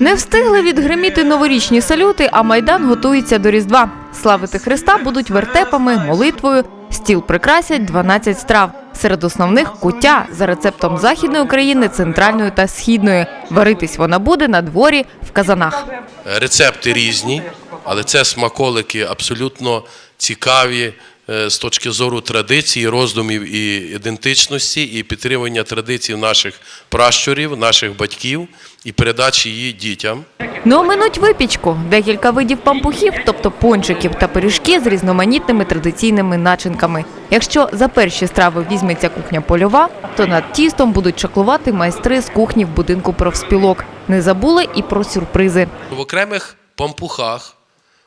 Не встигли відгриміти новорічні салюти, а майдан готується до Різдва. Славити Христа будуть вертепами, молитвою. Стіл прикрасять 12 страв. Серед основних куття за рецептом західної України, центральної та східної. Варитись вона буде на дворі в казанах. Рецепти різні, але це смаколики абсолютно цікаві з точки зору традиції, роздумів і ідентичності, і підтримання традицій наших пращурів, наших батьків і передачі її дітям. Не оминуть випічку, декілька видів пампухів, тобто пончиків та пиріжки з різноманітними традиційними начинками. Якщо за перші страви візьметься кухня польова, то над тістом будуть чаклувати майстри з кухні в будинку профспілок. Не забули і про сюрпризи. В окремих пампухах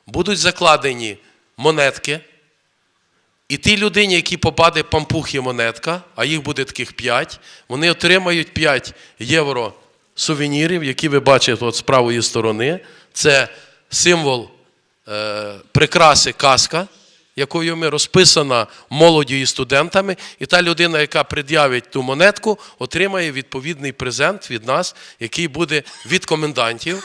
будуть закладені монетки, і тій людині, якій попаде пампух і монетка, а їх буде таких 5, вони отримають 5 євро сувенірів, які ви бачите от з правої сторони. Це символ е, прикраси каска, якою ми розписана молоддю і студентами. І та людина, яка пред'явить ту монетку, отримає відповідний презент від нас, який буде від комендантів.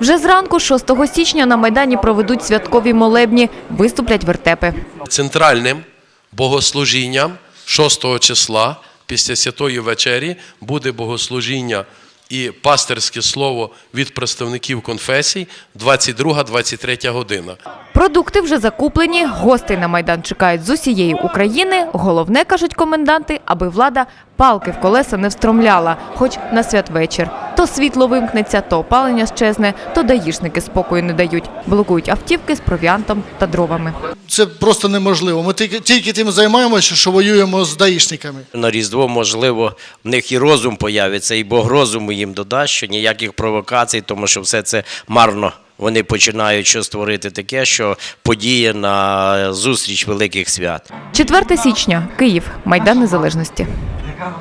Вже зранку, 6 січня, на Майдані проведуть святкові молебні, виступлять вертепи. Центральним богослужінням 6 числа після Святої вечері буде богослужіння і пастирське слово від представників конфесій 22-23 година. Продукти вже закуплені, гостей на Майдан чекають з усієї України. Головне, кажуть коменданти, аби влада палки в колеса не встромляла, хоч на святвечір. То світло вимкнеться, то опалення щезне, то даїшники спокою не дають. Блокують автівки з провіантом та дровами. Це просто неможливо. Ми тільки, тільки тим займаємося, що воюємо з даїшниками. На Різдво, можливо, в них і розум появиться, і Бог розуму їм додасть, що ніяких провокацій, тому що все це марно. Вони починають що створити таке, що подіє на зустріч великих свят. 4 січня, Київ, Майдан Незалежності. яка